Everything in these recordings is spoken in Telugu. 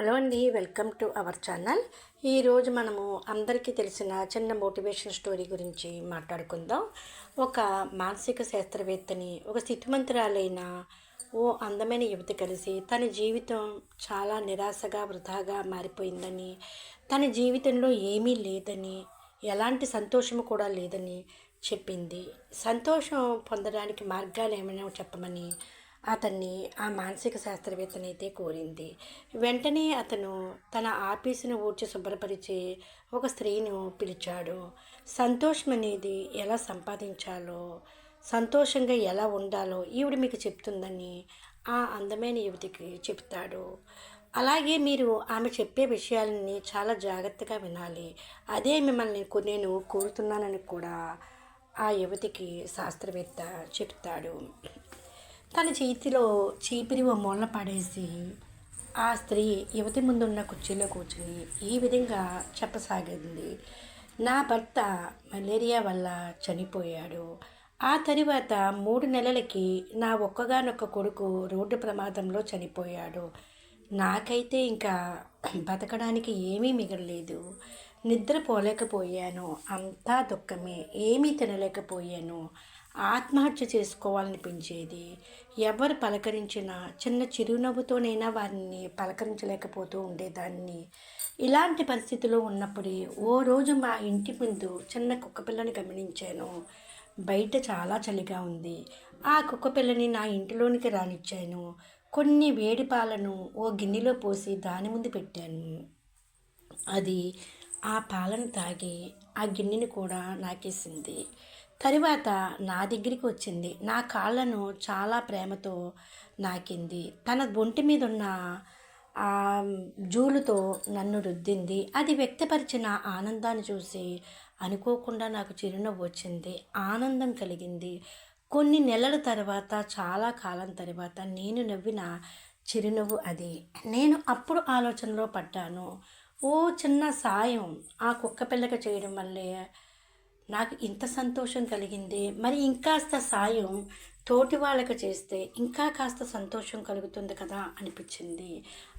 హలో అండి వెల్కమ్ టు అవర్ ఛానల్. ఈరోజు మనము అందరికీ తెలిసిన చిన్న మోటివేషన్ స్టోరీ గురించి మాట్లాడుకుందాం. ఒక మానసిక శాస్త్రవేత్తని ఒక స్థితిమంతురాలైన ఓ అందమైన యువతి కలిసి తన జీవితం చాలా నిరాశగా వృధాగా మారిపోయిందని తన జీవితంలో ఏమీ లేదని ఎలాంటి సంతోషము కూడా లేదని చెప్పింది. సంతోషం పొందడానికి మార్గాలు ఏమైనా చెప్పమని అతన్ని ఆ మానసిక శాస్త్రవేత్తనైతే కోరింది. వెంటనే అతను తన ఆఫీసును ఊడ్చి శుభ్రపరిచే ఒక స్త్రీను పిలిచాడు. సంతోషం అనేది ఎలా సంపాదించాలో సంతోషంగా ఎలా ఉండాలో ఈవిడ మీకు చెప్తుందని ఆ అందమైన యువతికి చెప్తాడు. అలాగే మీరు ఆమె చెప్పే విషయాలని చాలా జాగ్రత్తగా వినాలి. అదే మిమ్మల్ని నేను కోరుతున్నానని కూడా ఆ యువతికి శాస్త్రవేత్త చెప్తాడు. తన చేతిలో చీపిరి ఓ మూల పడేసి ఆ స్త్రీ యువతి ముందున్న కుర్చీలో కూర్చుని ఈ విధంగా చెప్పసాగింది. నా భర్త మలేరియా వల్ల చనిపోయాడు. ఆ తరువాత మూడు నెలలకి నా ఒక్కగానొక్క కొడుకు రోడ్డు ప్రమాదంలో చనిపోయాడు. నాకైతే ఇంకా బతకడానికి ఏమీ మిగలలేదు. నిద్రపోలేకపోయాను. అంతా దుఃఖమే. ఏమీ తినలేకపోయాను. ఆత్మహత్య చేసుకోవాలనిపించేది. ఎవరు పలకరించినా చిన్న చిరునవ్వుతోనైనా వారిని పలకరించలేకపోతూ ఉండేదాన్ని. ఇలాంటి పరిస్థితిలో ఉన్నప్పుడే ఓ రోజు మా ఇంటి ముందు చిన్న కుక్కపిల్లని గమనించాను. బయట చాలా చలిగా ఉంది. ఆ కుక్కపిల్లని నా ఇంటిలోనికి రానిచ్చాను. కొన్ని వేడి పాలను ఓ గిన్నెలో పోసి దాని ముందు పెట్టాను. అది ఆ పాలను తాగి ఆ గిన్నెని కూడా నాకేసింది. తరువాత నా దగ్గరికి వచ్చింది నా కాళ్ళను చాలా ప్రేమతో నాకింది. తన ఒంటి మీద ఉన్న ఆ జూలుతో నన్ను రుద్దింది. అది వ్యక్తపరిచిన ఆనందాన్ని చూసి అనుకోకుండా నాకు చిరునవ్వు వచ్చింది. ఆనందం కలిగింది. కొన్ని నెలల తర్వాత చాలా కాలం తర్వాత నేను నవ్విన చిరునవ్వు అది. నేను అప్పుడు ఆలోచనలో పడ్డాను. ఓ చిన్న సాయం ఆ కుక్క పిల్లక చేయడం వల్లే నాకు ఇంత సంతోషం కలిగింది. మరి ఇంకాస్త సాయం తోటి వాళ్ళకి చేస్తే ఇంకా కాస్త సంతోషం కలుగుతుంది కదా అనిపించింది.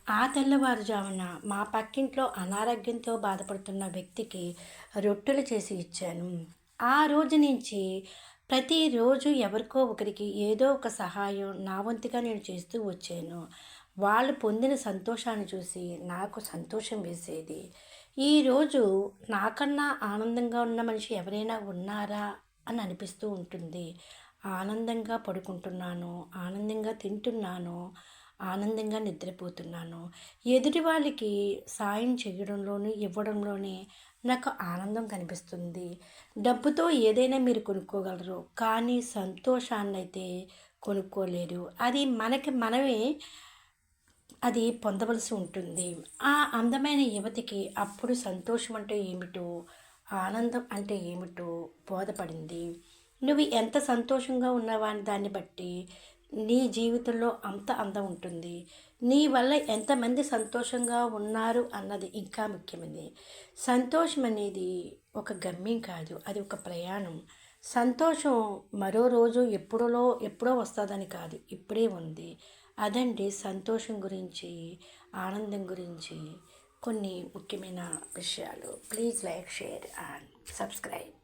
ఆ తెల్లవారుజామున మా పక్కింట్లో అనారోగ్యంతో బాధపడుతున్న వ్యక్తికి రొట్టెలు చేసి ఇచ్చాను. ఆ రోజు నుంచి ప్రతిరోజు ఎవరికో ఒకరికి ఏదో ఒక సహాయం నా వంతుగా నేను చేస్తూ వచ్చాను. వాళ్ళు పొందిన సంతోషాన్ని చూసి నాకు సంతోషం వేసేది. ఈరోజు నాకన్నా ఆనందంగా ఉన్న మనిషి ఎవరైనా ఉన్నారా అని అనిపిస్తూ ఉంటుంది. ఆనందంగా పడుకుంటున్నాను ఆనందంగా తింటున్నాను ఆనందంగా నిద్రపోతున్నాను. ఎదుటి వాళ్ళకి సాయం చేయడంలోనూ ఇవ్వడంలోనే నాకు ఆనందం కనిపిస్తుంది. డబ్బుతో ఏదైనా మీరు కొనుక్కోగలరు కానీ సంతోషాన్ని అయితే కొనుక్కోలేరు. అది మనకి మనమే అది పొందవలసి ఉంటుంది. ఆ అందమైన యువతికి అప్పుడు సంతోషం అంటే ఏమిటో ఆనందం అంటే ఏమిటో బోధపడింది. నువ్వు ఎంత సంతోషంగా ఉన్నావని దాన్ని బట్టి నీ జీవితంలో అంత అందం ఉంటుంది. నీ వల్ల ఎంతమంది సంతోషంగా ఉన్నారు అన్నది ఇంకా ముఖ్యమైనది. సంతోషం అనేది ఒక గమ్యం కాదు అది ఒక ప్రయాణం. సంతోషం మరో రోజు ఎప్పుడో ఎప్పుడో వస్తుందని కాదు ఇప్పుడే ఉంది. అదండి సంతోషం గురించి ఆనందం గురించి కొన్ని ముఖ్యమైన విషయాలు. Please like share and subscribe.